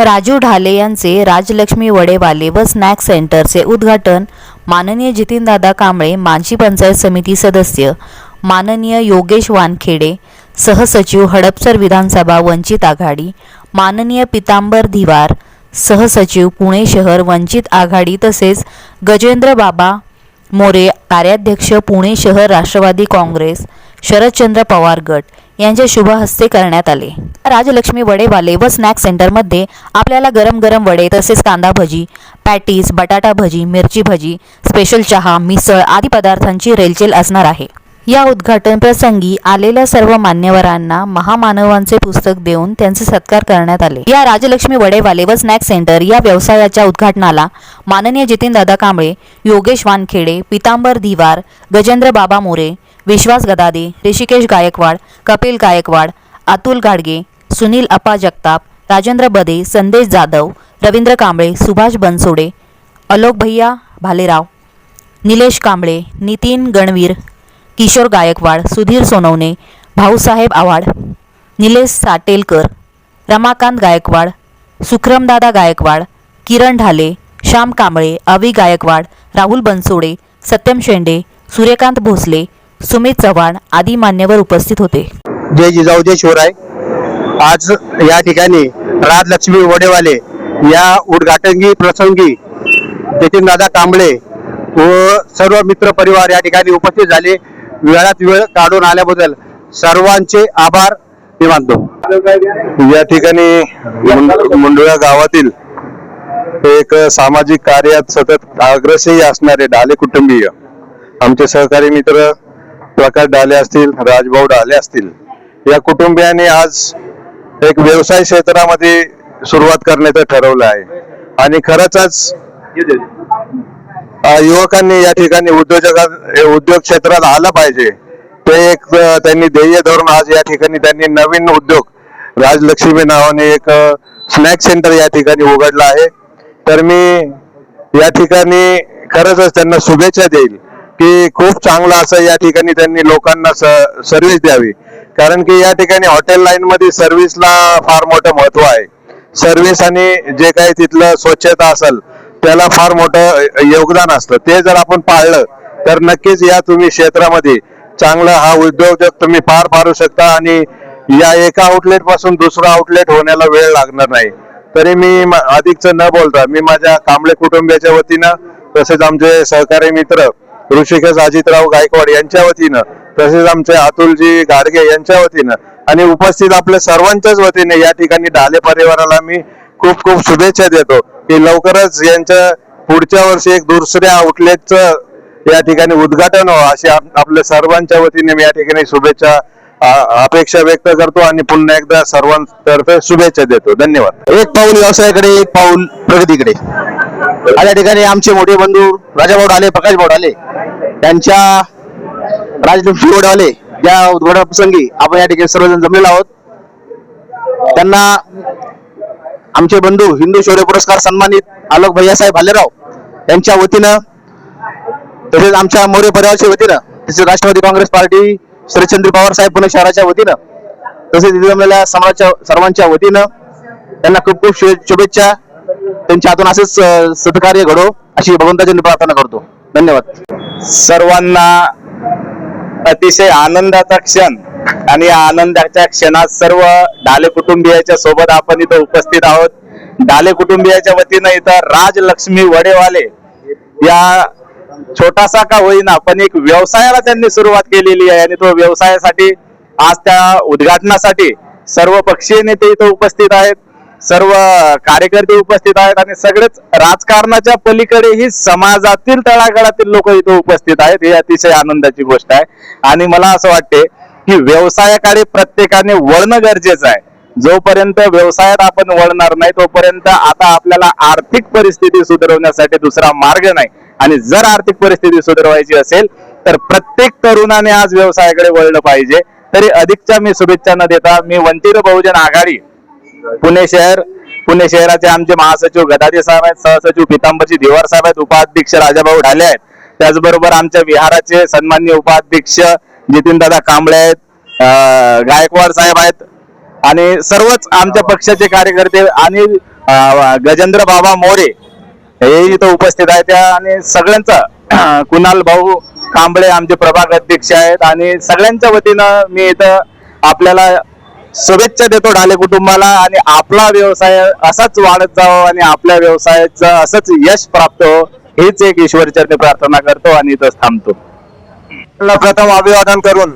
राजू ढाले यांचे राजलक्ष्मी वडेवाले व स्नॅक सेंटरचे उद्घाटन माननीय जितीनदादा कांबळे मानसी पंचायत समिती सदस्य माननीय योगेश वानखेडे सहसचिव हडपसर विधानसभा वंचित आघाडी माननीय पितांबर धिवार सहसचिव पुणे शहर वंचित आघाडी तसेच गजेंद्र बाबा मोरे कार्याध्यक्ष पुणे शहर राष्ट्रवादी काँग्रेस शरदचंद्र पवार गट यांच्या शुभ हस्ते करण्यात आले. राजलक्ष्मी वडेवाले व स्नॅक सेंटरमध्ये आपल्याला गरम गरम वडे तसेच कांदा भजी पॅटीज बटाटा भजी मिरची भजी स्पेशल चहा मिसळ आदी पदार्थांची रेलचेल असणार आहे. या उद्घाटन प्रसंगी आलेल्या सर्व मान्यवरांना महामानवांचे पुस्तक देऊन त्यांचे सत्कार करण्यात आले. या राजलक्ष्मी वडेवाले व स्नॅक सेंटर या व्यवसायाच्या उद्घाटनाला माननीय जितीन दादा कांबळे योगेश वानखेडे पितांबर धिवार गजेंद्र बाबा मोरे विश्वास गदादे ऋषिकेश गायकवाड कपिल गायकवाड अतुल गाडगे सुनील अप्पा जगताप राजेंद्र बदे संदेश जाधव रवींद्र कांबळे सुभाष बनसोडे अलोक भैया भालेराव निलेश कांबळे नितीन गणवीर किशोर गायकवाड सुधीर सोनवणे भाऊसाहेब आव्हाड निलेश साटेलकर रमाकांत गायकवाड सुखरमदादा गायकवाड किरण ढाले श्याम कांबळे अवी गायकवाड राहुल बनसोडे सत्यम शेंडे सूर्यकांत भोसले सुमित चव्हाण आदी मान्यवर उपस्थित होते. जय जिजाऊ जय शिवराय. आज या ठिकाणी राजलक्ष्मी वडेवाले या उद्घाटनगी प्रसंगी दादा कांबळे व सर्व मित्र परिवार या ठिकाणी उपस्थित झाले. वेळात वेळ काढून आल्याबद्दल सर्वांचे आभार. मी मानतो. या ठिकाणी मुंड- मुंडुळा गावातील एक सामाजिक कार्यात सतत अग्रसही असणारे डाले कुटुंबीय आमचे सहकारी मित्र प्रकाश डाले असतील राजभाऊ डाले असतील या कुटुंबियांनी आज एक व्यवसाय क्षेत्रामध्ये सुरुवात करण्याचं ठरवलं आहे. आणि खरंच आज युवकांनी या ठिकाणी उद्योजका उद्योग क्षेत्रात आलं पाहिजे. ते एक त्यांनी ध्येय धरून आज या ठिकाणी त्यांनी नवीन उद्योग राजलक्ष्मी नावाने एक स्नॅक सेंटर या ठिकाणी उघडलं आहे. तर मी या ठिकाणी खरंच त्यांना शुभेच्छा देईल. की खूप चांगलं असं या ठिकाणी त्यांनी लोकांना सर्व्हिस द्यावी. कारण की या ठिकाणी हॉटेल लाईन मध्ये सर्व्हिसला फार मोठं महत्त्व आहे. सर्व्हिस आणि जे काही तिथलं स्वच्छता असेल त्याला फार मोठं योगदान असतं. ते जर आपण पाळलं तर नक्कीच या तुम्ही क्षेत्रामध्ये चांगला हा उद्योजक तुम्ही पार पाडू शकता आणि या एका आउटलेटपासून दुसरा आउटलेट होण्याला वेळ लागणार नाही. तरी मी म- अधिकचं न बोलता मी माझ्या कांबळे कुटुंबियाच्या वतीनं तसेच आमचे सहकारी मित्र ऋषिकेश अजितराव गायकवाड यांच्या वतीनं तसेच आमचे अतुलजी गाडगे यांच्या वतीनं आणि उपस्थित आपल्या सर्वांच्याच वतीने या ठिकाणी ढाले परिवाराला मी खूप खूप शुभेच्छा देतो की लवकरच यांच्या पुढच्या वर्षी एक दुसऱ्या आउटलेटचं या ठिकाणी उद्घाटन व्हावं अशी आपल्या सर्वांच्या वतीने मी या ठिकाणी शुभेच्छा अपेक्षा व्यक्त करतो आणि पुन्हा एकदा सर्वांतर्फे शुभेच्छा देतो. धन्यवाद. एक पाऊल व्यवसायाकडे एक पाऊल प्रगतीकडे. आज या ठिकाणी आमचे मोठे बंधू राजाभाऊ ढाले प्रकाश भाऊ ढाले त्यांच्या राजलक्ष्मी आले या उद्घाटन प्रसंगी आपण या ठिकाणी सर्वजण जमलेलो आहोत. त्यांना आमचे बंधू हिंदू शौर्य पुरस्कार सन्मानित आलोक भैयासाहेब भालेराव यांच्या वतीनं तसेच आमच्या मौर्य परिवाराच्या वतीनं तसेच राष्ट्रवादी काँग्रेस पार्टी शरदचंद्र पवार साहेब पुणे शहराच्या वतीनं तसेच इथे जमलेल्या समाजाच्या सर्वांच्या वतीनं त्यांना खूप खूप शुभे- शुभेच्छा. त्यांच्या हातून असेच सत्कार्य घडो अशी भगवंताची प्रार्थना करतो. धन्यवाद. सर्वांना अतिशय आनंदाचा क्षण आणि आनंदाच्या क्षणात सर्व डाले कुटुंबियाच्या सोबत आपण इथं उपस्थित आहोत. डाले कुटुंबियाच्या वतीनं इथं राजलक्ष्मी वडेवाले या छोटासा का होईना पण एक व्यवसायाला त्यांनी सुरुवात केलेली आहे आणि तो व्यवसायासाठी आज त्या उद्घाटनासाठी सर्व पक्षीय नेते इथं उपस्थित आहेत. सर्व कार्यकर्ते उपस्थित आहेत आणि सगळेच राजकारणाच्या पलीकडे ही समाजातील तळागाळातील लोक इथं उपस्थित आहेत. ही अतिशय आनंदाची गोष्ट आहे. आणि मला असं वाटते की व्यवसायाकडे प्रत्येकाने वळणं गरजेचं आहे. जोपर्यंत व्यवसायात आपण वळणार नाही तोपर्यंत आता आपल्याला आर्थिक परिस्थिती सुधारवण्यासाठी दुसरा मार्ग नाही. आणि जर आर्थिक परिस्थिती सुधारवायची असेल तर प्रत्येक तरुणाने आज व्यवसायाकडे वळलं पाहिजे. तरी अधिकच्या मी शुभेच्छा न देता मी वंचित बहुजन आघाडी पुणे शहर पुणे शहराचे आमचे महासचिव गदाजी साहेब आहेत सहसचिव पितांबरजी दिवार साहेब आहेत उपाध्यक्ष राजाभाऊ ढाले आहेत. त्याचबरोबर आमच्या विहाराचे सन्मान्य उपाध्यक्ष जितीनदादा कांबळे आहेत गायकवाड साहेब आहेत आणि सर्वच आमच्या पक्षाचे कार्यकर्ते आणि गजेंद्र बाबा मोरे हे इथं उपस्थित आहेत. त्या आणि सगळ्यांचं कुणाल भाऊ कांबळे आमचे प्रभाग अध्यक्ष आहेत आणि सगळ्यांच्या वतीनं मी इथं आपल्याला शुभेच्छा देतो ढाले कुटुंबाला आणि आपला व्यवसाय असाच वाढत जावं आणि आपल्या व्यवसायाचं असंच यश प्राप्त हो हीच एक ईश्वरचरणी प्रार्थना करतो आणि इथंच थांबतो. प्रथम अभिवादन करून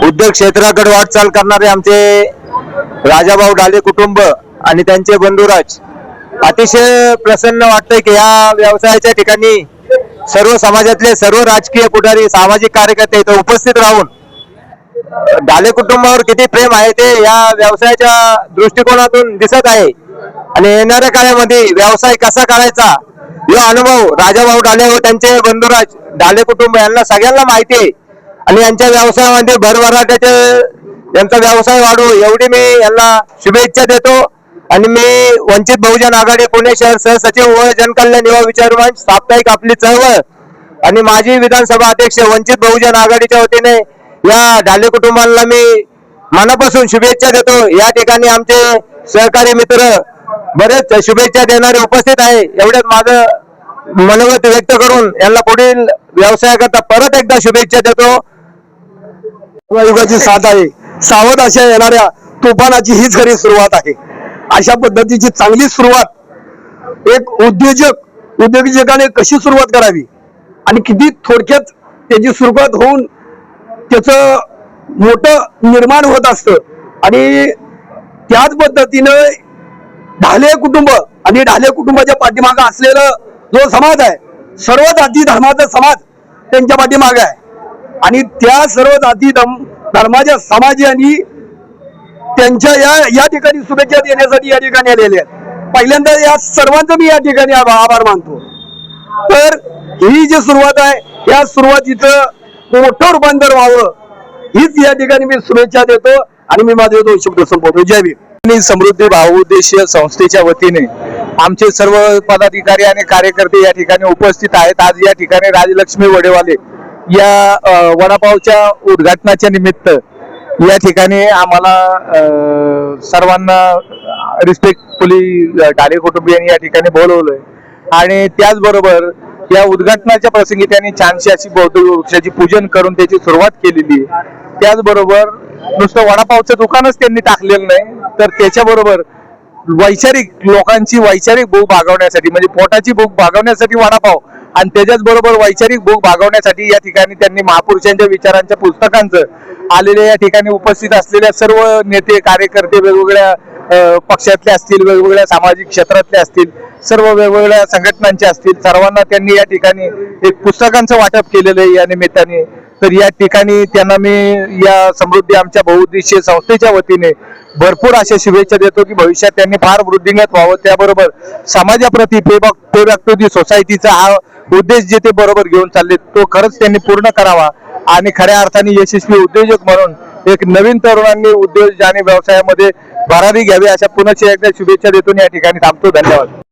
उद्योग क्षेत्राकडे वाटचाल करणारे आमचे राजाभाऊ ढाले कुटुंब आणि त्यांचे बंधुराज अतिशय प्रसन्न वाटतंय की या व्यवसायाच्या ठिकाणी सर्व समाजातले सर्व राजकीय पुढारी सामाजिक कार्यकर्ते इथं उपस्थित राहून ढाले कुटुंबावर किती प्रेम आहे ते या व्यवसायाच्या दृष्टिकोनातून दिसत आहे. आणि येणाऱ्या काळामध्ये व्यवसाय कसा करायचा हा अनुभव राजाभाऊ डाले व त्यांचे बंधुराज ढाले कुटुंब यांना सगळ्यांना माहिती आहे. आणि यांच्या व्यवसायामध्ये भरभराट्याचे यांचा व्यवसाय वाढू एवढी मी यांना शुभेच्छा देतो. आणि मी वंचित बहुजन आघाडी पुणे शहर सहसचिव व जनकल्याण युवा विचारवंश साप्ताहिक आपली चळवळ. आणि माजी विधानसभा अध्यक्ष वंचित बहुजन आघाडीच्या वतीने या ढाले कुटुंबाला मी मनापासून शुभेच्छा देतो. या ठिकाणी आमचे सहकारी मित्र बरेच शुभेच्छा देणारे उपस्थित आहे. एवढ्यात माझं मनोगत व्यक्त करून यांना पुढील व्यवसायाकरता परत एकदा शुभेच्छा देतो. युगाची साथ आहे. सावध अशा येणाऱ्या तुफानाची हीच खरी सुरुवात आहे. अशा पद्धतीची चांगली सुरुवात एक उद्योजक उद्योजकाने कशी सुरुवात करावी आणि किती थोडक्यात त्याची सुरुवात होऊन त्याचं मोठं निर्माण होत असतं. आणि त्याच पद्धतीनं ढाले कुटुंब आणि ढाले कुटुंबाच्या पाठीमागं असलेलं जो समाज आहे सर्व जाती धर्माचा समाज त्यांच्या पाठीमागे आहे. आणि त्या सर्व जाती धर्म- धर्माच्या समाजाने त्यांच्या या या ठिकाणी शुभेच्छा देण्यासाठी या ठिकाणी आलेले आहेत. पहिल्यांदा या सर्वांचं मी या ठिकाणी आभार मानतो. तर ही जी सुरुवात आहे या सुरुवातीचं मोठं रूपांतर व्हावं. हीच या ठिकाणी मी शुभेच्छा देतो आणि मी माझे दोन शब्द संपवतो. जय भीम. समृद्धी भावउद्देशीय संस्थेच्या वतीने आमचे सर्व पदाधिकारी आणि कार्यकर्ते या ठिकाणी उपस्थित आहेत. आज या ठिकाणी राजलक्ष्मी वडेवाले या वडापावच्या उद्घाटनाच्या निमित्त या ठिकाणी आम्हाला सर्वांना रिस्पेक्टफुली डाले कुटुंबियांनी या ठिकाणी बोलवलंय. आणि त्याचबरोबर या उद्घाटनाच्या प्रसंगी त्यांनी छानशी अशी बौद्ध वृक्षाची पूजन करून त्याची सुरुवात केलेली आहे. त्याचबरोबर नुसतं वडापावचं दुकानच त्यांनी टाकलेलं नाही तर त्याच्याबरोबर वैचारिक लोकांची वैचारिक भूक भागवण्यासाठी म्हणजे पोटाची भूक भागवण्यासाठी वडापाव आणि त्याच्याच बरोबर वैचारिक भूक भागवण्यासाठी या ठिकाणी त्यांनी महापुरुषांच्या विचारांच्या पुस्तकांचं आलेल्या या ठिकाणी उपस्थित असलेल्या सर्व नेते कार्यकर्ते वेगवेगळ्या पक्षातले असतील वेगवेगळ्या सामाजिक क्षेत्रातले असतील सर्व वेगवेगळ्या संघटनांचे असतील सर्वांना त्यांनी या ठिकाणी एक पुस्तकांचं वाटप केलेलं आहे या निमित्ताने. तर या ठिकाणी त्यांना मी या समृद्धी आमच्या बहुउद्देशीय संस्थेच्या वतीने भरपूर अशा शुभेच्छा देतो की भविष्यात त्यांनी फार वृद्धिंगत व्हावं. त्याबरोबर समाजाप्रती पे बॅक टू दी सोसायटीचा हा उद्देश जे ते बरोबर घेऊन चालले तो खरंच त्यांनी पूर्ण करावा आणि खऱ्या अर्थाने यशस्वी उद्योजक म्हणून एक नवीन तरुणांनी उद्योग आणि व्यवसायामध्ये भरारी घ्यावी अशा पुनश्च एकदा शुभेच्छा देतो या ठिकाणी थांबतो. धन्यवाद.